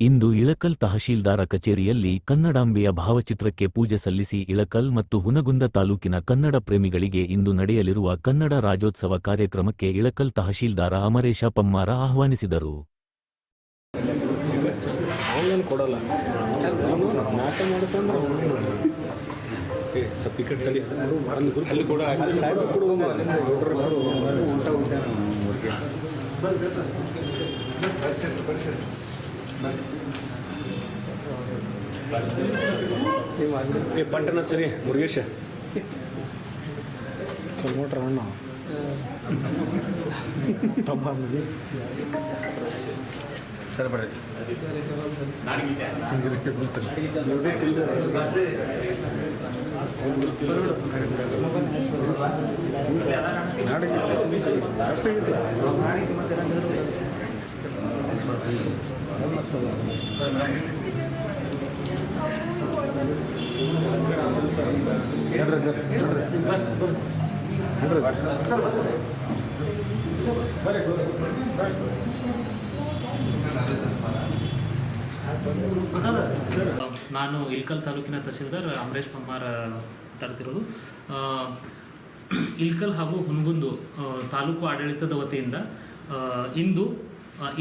ಇಂದು ಇಳಕಲ್ ತಹಶೀಲ್ದಾರ ಕಚೇರಿಯಲ್ಲಿ ಕನ್ನಡಾಂಬೆಯ ಭಾವಚಿತ್ರಕ್ಕೆ ಪೂಜೆ ಸಲ್ಲಿಸಿ ಇಳಕಲ್ ಮತ್ತು ಹುನಗುಂದ ತಾಲೂಕಿನ ಕನ್ನಡ ಪ್ರೇಮಿಗಳಿಗೆ ಇಂದು ನಡೆಯಲಿರುವ ಕನ್ನಡ ರಾಜ್ಯೋತ್ಸವ ಕಾರ್ಯಕ್ರಮಕ್ಕೆ ಇಳಕಲ್ ತಹಶೀಲ್ದಾರ ಅಮರೇಶ ಪಮ್ಮಾರ ಆಹ್ವಾನಿಸಿದರು. ಏ ಪಂಟನ ಸರಿ ಮುರುಗೇಶ. ಕಲ್ಮೋಟ್ರ ಅಣ್ಣ ತಮ್ಮ. ಸರಿ ಬರ್ರಿ. ನಾಡಿಗೆ. ನಾನು ಇಲ್ಕಲ್ ತಾಲೂಕಿನ ತಹಸೀಲ್ದಾರ್ ಅಮರೇಶ್ ಕುಮಾರ್ ತರ್ತಿರೋದು. ಆ, ಇಲ್ಕಲ್ ಹಾಗೂ ಹುನಗುಂದು ತಾಲೂಕು ಆಡಳಿತದ ವತಿಯಿಂದ ಇಂದು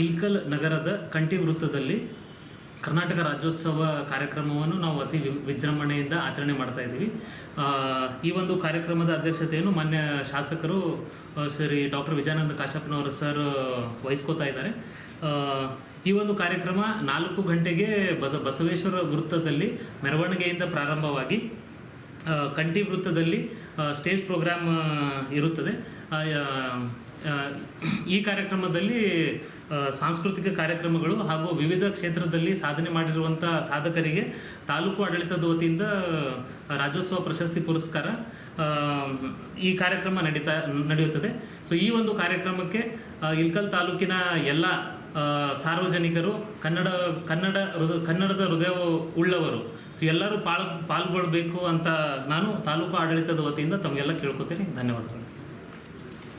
ಇಲ್ಕಲ್ ನಗರದ ಕಂಠಿ ವೃತ್ತದಲ್ಲಿ ಕರ್ನಾಟಕ ರಾಜ್ಯೋತ್ಸವ ಕಾರ್ಯಕ್ರಮವನ್ನು ನಾವು ಅತಿ ವಿಜೃಂಭಣೆಯಿಂದ ಆಚರಣೆ ಮಾಡ್ತಾ ಇದ್ದೀವಿ. ಈ ಒಂದು ಕಾರ್ಯಕ್ರಮದ ಅಧ್ಯಕ್ಷತೆಯನ್ನು ಮಾನ್ಯ ಶಾಸಕರು ಸರಿ, ಡಾಕ್ಟರ್ ವಿಜಯಾನಂದ ಕಾಶಪ್ಪನವರು ಸರ್ ವಹಿಸ್ಕೋತಾ ಇದ್ದಾರೆ. ಈ ಒಂದು ಕಾರ್ಯಕ್ರಮ ನಾಲ್ಕು ಗಂಟೆಗೆ ಬಸ, ಬಸವೇಶ್ವರ ವೃತ್ತದಲ್ಲಿ ಮೆರವಣಿಗೆಯಿಂದ ಪ್ರಾರಂಭವಾಗಿ ಕಂಠಿ ವೃತ್ತದಲ್ಲಿ ಸ್ಟೇಜ್ ಪ್ರೋಗ್ರಾಮ್ ಇರುತ್ತದೆ. ಈ ಕಾರ್ಯಕ್ರಮದಲ್ಲಿ ಸಾಂಸ್ಕೃತಿಕ ಕಾರ್ಯಕ್ರಮಗಳು ಹಾಗೂ ವಿವಿಧ ಕ್ಷೇತ್ರದಲ್ಲಿ ಸಾಧನೆ ಮಾಡಿರುವಂಥ ಸಾಧಕರಿಗೆ ತಾಲೂಕು ಆಡಳಿತದ ವತಿಯಿಂದ ರಾಜ್ಯೋತ್ಸವ ಪ್ರಶಸ್ತಿ ಪುರಸ್ಕಾರ ಈ ಕಾರ್ಯಕ್ರಮ ನಡೀತಾ, ನಡೆಯುತ್ತದೆ. ಸೊ ಈ ಒಂದು ಕಾರ್ಯಕ್ರಮಕ್ಕೆ ಇಲ್ಕಲ್ ತಾಲೂಕಿನ ಎಲ್ಲ ಸಾರ್ವಜನಿಕರು, ಕನ್ನಡ ಕನ್ನಡ ಕನ್ನಡದ ಹೃದಯ ಉಳ್ಳವರು, ಸೊ, ಎಲ್ಲರೂ ಪಾಲ್, ಪಾಲ್ಗೊಳ್ಬೇಕು ಅಂತ ನಾನು ತಾಲೂಕು ಆಡಳಿತದ ವತಿಯಿಂದ ತಮಗೆಲ್ಲ ಕೇಳ್ಕೊತೀನಿ. ಧನ್ಯವಾದಗಳು.